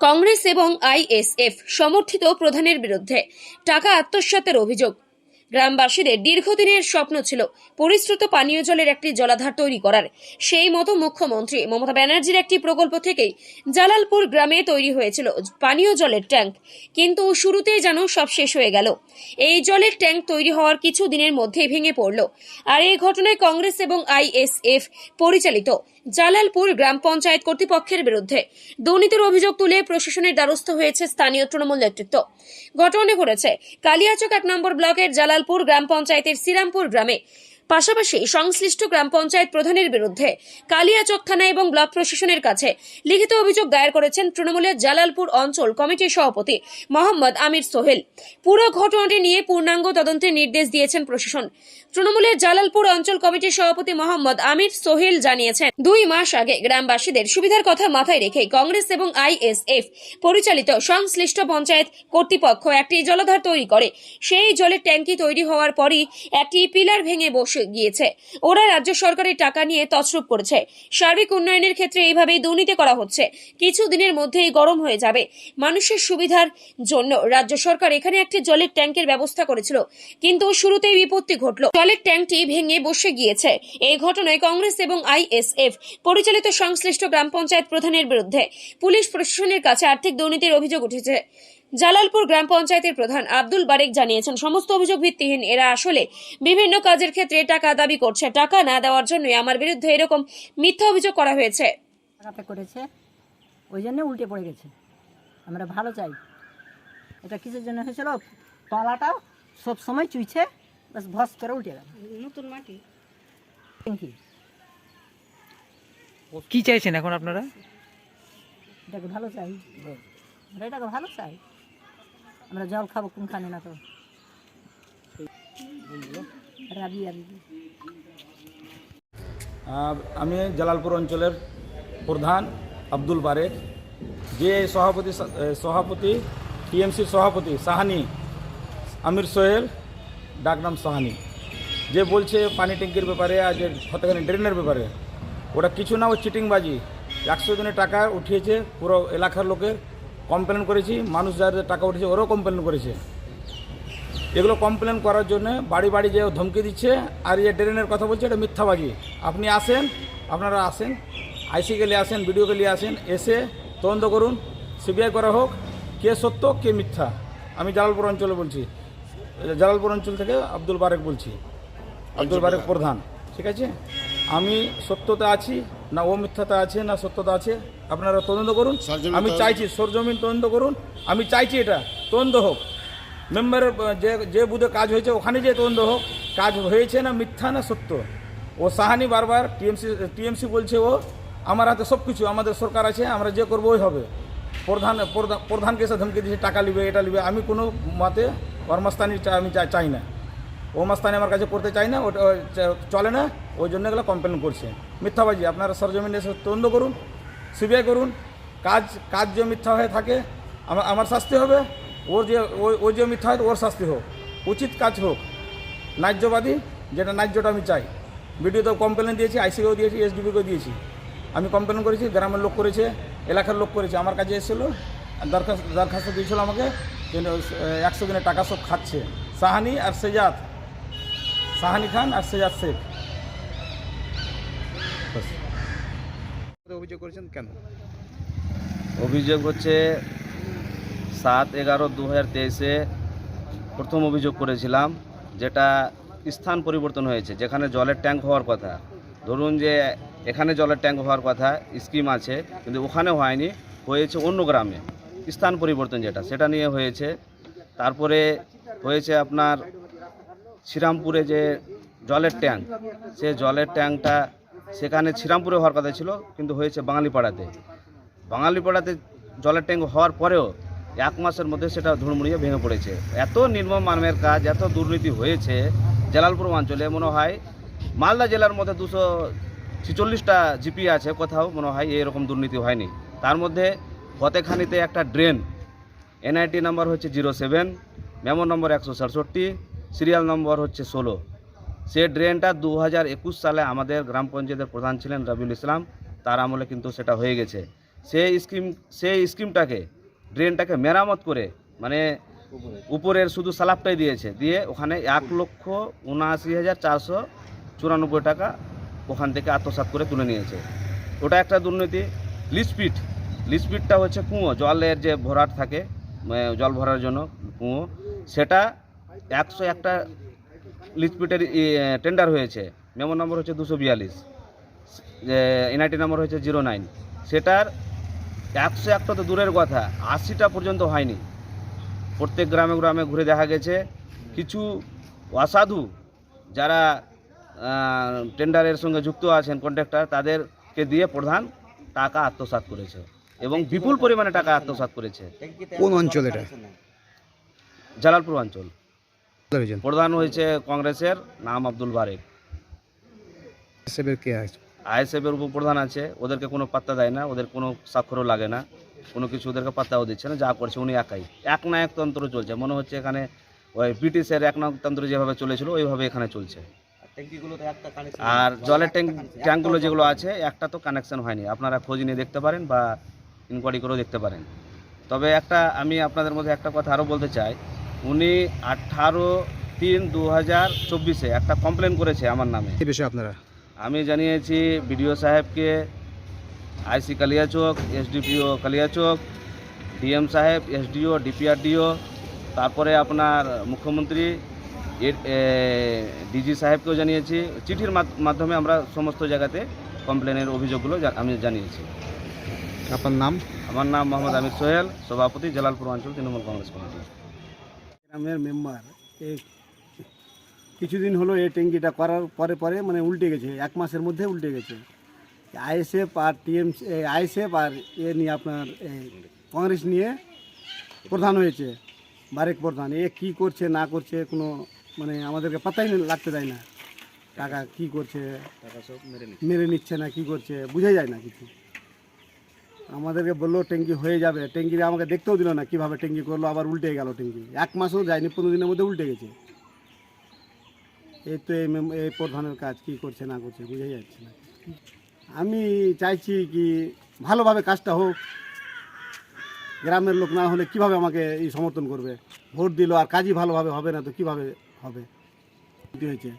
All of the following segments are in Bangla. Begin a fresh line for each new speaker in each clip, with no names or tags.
কংগ্রেস এবং আইএসএফ সমর্থিত প্রধানের বিরুদ্ধে টাকা আত্মসাতের অভিযোগ। গ্রামবাসীদের দীর্ঘদিনের স্বপ্ন ছিল পরিশ্রুত পানীয় জলের একটি জলাধার তৈরি করার। সেই মতো মুখ্যমন্ত্রী মমতা ব্যানার্জির একটি প্রকল্প থেকেই জালালপুর গ্রামে তৈরি হয়েছিল পানীয় জলের ট্যাঙ্ক। কিন্তু শুরুতেই যেন সব শেষ হয়ে গেল। এই জলের ট্যাঙ্ক তৈরি হওয়ার কিছু দিনের মধ্যেই ভেঙে পড়ল। আর এই ঘটনায় কংগ্রেস এবং আইএসএফ পরিচালিত জালালপুর গ্রাম পঞ্চায়েত কর্তৃপক্ষের বিরুদ্ধে দুর্নীতির অভিযোগ তুলে প্রশাসনের দ্বারস্থ হয়েছে স্থানীয় তৃণমূল নেতৃত্ব। ঘটনা ঘটেছে কালিয়াচক এক নম্বর ব্লকের জালালপুর গ্রাম পঞ্চায়েতের শ্রীরামপুর গ্রামে। পাশাপাশি সংশ্লিষ্ট গ্রাম পঞ্চায়েত প্রধানের বিরুদ্ধে কালিয়াচক থানা এবং ব্লক প্রশাসনের কাছে লিখিত অভিযোগ দায়ের করেছেন তৃণমূলের জালালপুর অঞ্চল কমিটির সভাপতি মোহাম্মদ আমির সোহেল। পুরো ঘটনাটি নিয়ে পূর্ণাঙ্গ তদন্তের নির্দেশ দিয়েছেন প্রশাসন। তৃণমূলের জালালপুর অঞ্চল কমিটির সভাপতি মোহাম্মদ আমির সোহেল জানিয়েছেন, দুই মাস আগে গ্রামবাসীদের সুবিধার কথা মাথায় রেখে কংগ্রেস এবং আইএসএফ পরিচালিত সংশ্লিষ্ট পঞ্চায়েত কর্তৃপক্ষ একটি জলাধার তৈরি করে। সেই জলের ট্যাঙ্কি তৈরি হওয়ার পরই একটি পিলার ভেঙে বসে গিয়েছে। ওরা রাজ্য সরকারের টাকা নিয়ে তছরূপ করেছে। সার্বিক উন্নয়নের ক্ষেত্রে এইভাবেই দুর্নীতি করা হচ্ছে। কিছু দিনের মধ্যেই গরম হয়ে যাবে। মানুষের সুবিধার জন্য রাজ্য সরকার এখানে একটি জলের ট্যাঙ্কের ব্যবস্থা করেছিল। কিন্তু শুরুতেই বিপত্তি ঘটল। জলের ট্যাঙ্কটি ভেঙে বসে গিয়েছে। এই ঘটনায় কংগ্রেস এবং আইএসএফ পরিচালিত সংশ্লিষ্ট গ্রাম পঞ্চায়েত প্রধানের বিরুদ্ধে পুলিশ প্রশাসনের কাছে আর্থিক দুর্নীতির অভিযোগ উঠেছে। জালালপুর গ্রাম পঞ্চায়েতের প্রধান আব্দুল বারেক জানিয়েছেন, সমস্ত অভিযোগ ভিত্তিহীন। এরা আসলে বিভিন্ন কাজের ক্ষেত্রে টাকা দাবি করছে। টাকা না দেওয়ার জন্যই আমার বিরুদ্ধে এরকম মিথ্যা অভিযোগ করা হয়েছে।
টাকাতে করেছে ওই জন্য উল্টে পড়ে গেছে। আমরা ভালো চাই। এটা কিসের জন্য হয়েছিল? তলাটা সব সময় চুইছে বাস ভস করে উল্টে গেল।
নতুন মাটি?
কি চাইছেন এখন আপনারা?
এটাকে ভালো চাই। আমরা এটাকে ভালো চাই। আমরা জল খাব কোনখানে না তো?
আমি জালালপুর অঞ্চলের প্রধান আব্দুল বারেক। যে সভাপতি সভাপতি টিএমসির সভাপতি সাহানি, আমির সোহেল, ডাকনাম সাহানি। যে বলছে পানি ট্যাঙ্কির ব্যাপারে আর যে কতখানি ড্রেনের ব্যাপারে, ওটা কিছু না, ও চিটিংবাজি। একশো দিনের টাকা উঠিয়েছে, পুরো এলাকার লোকের কমপ্লেন করেছি, মানুষ যাদের টাকা উঠেছে, ওরাও কমপ্লেন করেছে। এগুলো কমপ্লেন করার জন্য বাড়ি বাড়ি যে ধমকি দিচ্ছে আর যে ড্রেনের কথা বলছে এটা মিথ্যাবাজি আপনি আসেন আপনারা আসেন আইসি গেলে আসেন বিডিও গেলে আসেন এসে তদন্ত করুন সিবিআই করা হোক কে সত্য কে মিথ্যা। আমি জালালপুর অঞ্চলে বলছি। জালালপুর অঞ্চল থেকে আব্দুল বারেক বলছি। আব্দুল বারেক প্রধান ঠিক আছে? আমি সত্যতা আছি না ও মিথ্যাতা আছে না সত্যতা আছে আপনারা তদন্ত করুন। আমি চাইছি সরজমিন তদন্ত করুন। আমি চাইছি এটা তদন্ত হোক। মেম্বারের যে যে বুধে কাজ হয়েছে, ওখানে যে তদন্ত হোক। কাজ হয়েছে না মিথ্যা না সত্য। ও সাহানি বারবার টিএমসি টিএমসি বলছে ও, আমার হাতে সব কিছু, আমাদের সরকার আছে, আমরা যে করব ওই হবে। প্রধান, প্রধান- প্রধানকে এসে ধমকি দিয়েছে, টাকা নিবে এটা নিবে আমি কোনো মতে কর্মস্থানী আমি চাই না। ও আমার কাছে করতে চাই না, ওটা চলে না, ওই জন্য এগুলো কমপ্লেন করছে। মিথ্যাবাজি আপনারা সরজমিনে এসে তদন্ত করুন, সিবিআই করুন। কাজ কাজ যে মিথ্যা হয়ে থাকে আমার আমার শাস্তি হবে। ওর যে ওই- ওই যে মিথ্যা হয় ওর শাস্তি হোক। উচিত কাজ হোক। ন্যায্যবাদী যেটা ন্যায্যটা আমি চাই। ভিডিওতেও কমপ্লেন দিয়েছি আইসিকেও দিয়েছি এসডিবিকেও দিয়েছি। আমি কমপ্লেন করেছি গ্রামের লোক করেছে এলাকার লোক করেছে আমার কাছে এসেছিল দরখাস্ত দরখাস্ত দিয়েছিল আমাকে কিন্তু একশো দিনের টাকা সব খাচ্ছে। সাহানি আর সেজাদ। সাহানি খান আর সেজাদ শেখ।
অভিযোগ করেছেন কেন?
অভিযোগ হচ্ছে সাত এগারো দু হাজার তেইশে প্রথম অভিযোগ করেছিলাম, যেটা স্থান পরিবর্তন হয়েছে, যেখানে জলের ট্যাঙ্ক হওয়ার কথা। ধরুন যে এখানে জলের ট্যাঙ্ক হওয়ার কথা, স্কিম আছে, কিন্তু ওখানে হয়নি, হয়েছে অন্য গ্রামে। স্থান পরিবর্তন যেটা, সেটা নিয়ে হয়েছে। তারপরে হয়েছে আপনার শ্রীরামপুরে যে জলের ট্যাঙ্ক, সে জলের ট্যাঙ্কটা সেখানে শ্রীরামপুরে হওয়ার কথা ছিল, কিন্তু হয়েছে বাঙালিপাড়াতে। বাঙালিপাড়াতে জলের ট্যাঙ্ক হওয়ার পরেও এক মাসের মধ্যে সেটা ধুড়মুড়িয়ে ভেঙে পড়েছে। এত নির্মম মানবের কাজ, এত দুর্নীতি হয়েছে জালালপুর অঞ্চলে, মনে হয় মালদা জেলার মধ্যে দুশো ছিচল্লিশটা জিপি আছে কোথাও, মনে হয় এরকম দুর্নীতি হয়নি। তার মধ্যে ফতেখানিতে একটা ড্রেন, এনআইটি নাম্বার হচ্ছে জিরো সেভেন, মেমো নম্বর একশো সাতষট্টি, সিরিয়াল নম্বর হচ্ছে ষোলো। সে ড্রেনটা দু হাজার একুশ সালে আমাদের গ্রাম পঞ্চায়েতের প্রধান ছিলেন রবিউল ইসলাম, তার আমলে কিন্তু সেটা হয়ে গেছে। সেই স্কিম, সেই স্কিমটাকে ড্রেনটাকে মেরামত করে মানে উপরের শুধু সালাপটাই দিয়েছে, দিয়ে ওখানে এক লক্ষ উনআশি হাজার চারশো চুরানব্বই টাকা ওখান থেকে আত্মসাৎ করে তুলে নিয়েছে। ওটা একটা দুর্নীতি। লিসপিট লিসপিটটা হচ্ছে কুঁয়ো, জলের যে ভরাট থাকে মানে জল ভরার জন্য কুঁয়ো, সেটা একশো একটা লিসপিটের টেন্ডার হয়েছে। মেমো নম্বর হচ্ছে দুশো বিয়াল্লিশ এনআইটি নম্বর হচ্ছে জিরো নাইন। সেটার একশো একটা তো দূরের কথা আশিটা পর্যন্ত হয়নি। প্রত্যেক গ্রামে গ্রামে ঘুরে দেখা গেছে। কিছু অসাধু যারা টেন্ডারের সঙ্গে যুক্ত আছেন কন্ট্রাক্টর তাদেরকে দিয়ে প্রধান টাকা আত্মসাৎ করেছে এবং বিপুল পরিমাণে টাকা আত্মসাৎ করেছে।
কোন অঞ্চল এটা?
জালালপুর অঞ্চল। প্রধান হয়েছে কংগ্রেসের নাম আব্দুল বারেক।
কে আছে?
আইএসএফের উপপ্রধান আছে ওদেরকে কোনো পাত্তা দেয় না ওদের কোনো স্বাক্ষরও লাগে না কোনো কিছু ওদেরকে পাত্তাও দিচ্ছে না যা করছে উনি একাই। এক নায়কতন্ত্র চলছে মনে হচ্ছে এখানে ওই ব্রিটিশের এক নায়কতন্ত্র যেভাবে চলেছিল ওইভাবে এখানে চলছে। আর জলের ট্যাঙ্ক ট্যাঙ্কগুলো যেগুলো আছে। একটা তো কানেকশন হয়নি আপনারা খোঁজ নিয়ে দেখতে পারেন বা ইনকোয়ারি করেও দেখতে পারেন। তবে একটা আমি আপনাদের মধ্যে একটা কথা আরও বলতে চাই উনি আঠারো তিন দু হাজার চব্বিশে একটা কমপ্লেন করেছে আমার নামে।
এই বিষয়ে আপনারা?
আমি জানিয়েছি বিডিও সাহেবকে IC Kaliachak SDPO Kaliachak DM সাহেব এসডিও ডিপিআরডিও তারপরে আপনার মুখ্যমন্ত্রী ডিজি সাহেবকেও জানিয়েছি। চিঠির মাধ্যমে আমরা সমস্ত জায়গাতে কমপ্লেনের অভিযোগগুলো আমি জানিয়েছি।
আপনার নাম?
আমার নাম মোহাম্মদ আমির সোহেল সভাপতি জালালপুর অঞ্চল তৃণমূল কংগ্রেস কমিটি।
গ্রামের মেম্বার এই কিছুদিন হলো এই ট্যাঙ্কিটা করার পরে পরে মানে উল্টে গেছে এক মাসের মধ্যে উল্টে গেছে। আইএসএফ আর টিএমসি আইএসএফ আর এ নিয়ে আপনার কংগ্রেস নিয়ে প্রধান হয়েছে বারেক প্রধান। এ কি করছে না করছে কোনো মানে আমাদেরকে পাতাই লাগতে দেয় না। টাকা কি করছে মেরে নিচ্ছে। না কি করছে বোঝা যায় না কিছু। আমাদেরকে বলল ট্যাঙ্কি হয়ে যাবে ট্যাঙ্কি আমাকে দেখতেও দিল না কীভাবে ট্যাঙ্কি করল আবার উল্টে গেল ট্যাঙ্কি। এক মাসও যায়নি পনেরো দিনের মধ্যে উল্টে গেছে। এই তো এই প্রধানের কাজ কি করছে না করছে বুঝে যাচ্ছে না। আমি চাইছি কি ভালোভাবে কাজটা হোক গ্রামের লোক না হলে কীভাবে আমাকে এই সমর্থন করবে? ভোট দিল আর কাজই ভালোভাবে হবে না তো কীভাবে হবে? হয়েছে।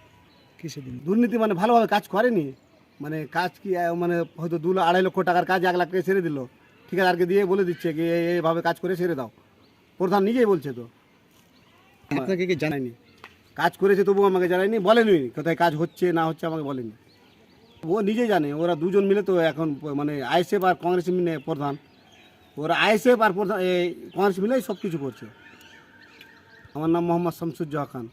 দিন
দুর্নীতি মানে ভালোভাবে কাজ করেনি। মানে কাজ কি মানে হয়তো দু আড়াই লক্ষ টাকার কাজ এক লাখ টাকা সেরে দিল ঠিকাদারকে দিয়ে বলে দিচ্ছে কি এই- এইভাবে কাজ করে সেরে দাও। প্রধান নিজেই বলছে তো।
আপনাকে কি
জানায়নি? কাজ করেছে তবু আমাকে জানায়নি বলেনি কোথায় কাজ হচ্ছে, না হচ্ছে আমাকে বলেনি ও নিজে জানে, ওরা দুজন মিলে তো এখন মানে আইএসএফ আর কংগ্রেস মিলে প্রধান। ওরা আইএসএফ আর প্রধান কংগ্রেস মিলেই সব কিছু করছে। আমার নাম মোহাম্মদ শামসুজ্জোহা খান।